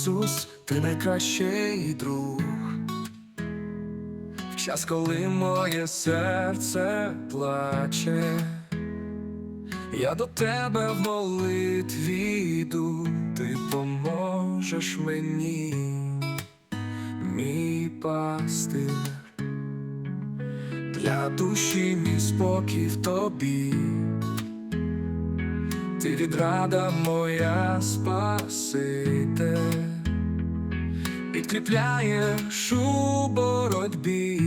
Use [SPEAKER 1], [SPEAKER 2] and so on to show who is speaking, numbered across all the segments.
[SPEAKER 1] Ісус, ти найкращий друг. В час, коли моє серце плаче, я до тебе в молитві йду, ти поможеш мені, мій пастир, для душі мій спокій в тобі. Ти відрада моя спасите, підкріпляєш у боротьбі,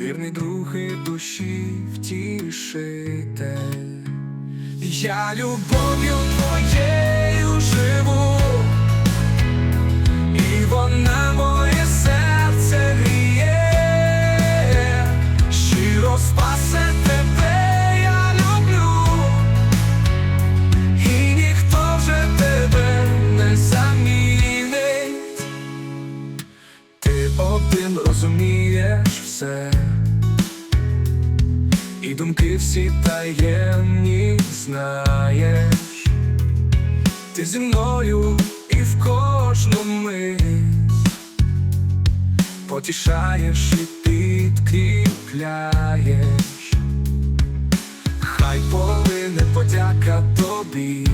[SPEAKER 1] вірний друг і душі втішитель. Я любов'ю твоєю все, і думки всі таємні знаєш. Ти зі мною і в кожну мить потішаєш і підкріпляєш. Хай полине подяка тобі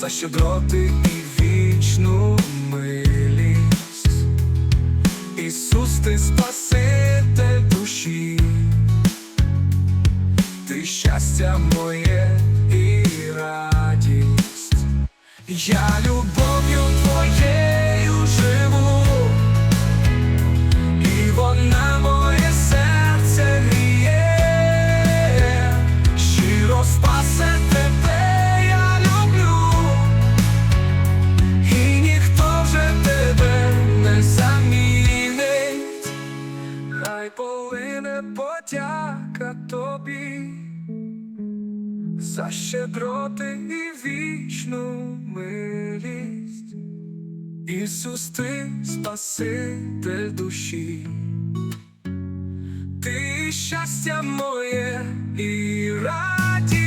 [SPEAKER 1] за щедроти і вічну щастя моє і радість. Я любов'ю твоєю живу, і вона моє серце гріє, щиро спасе тебе, я люблю, і ніхто вже тебе не замінить, хай полине подяка тобі за щедроти і вічну милість. Ісус, ти спаситель душі, ти щастя моє і радість.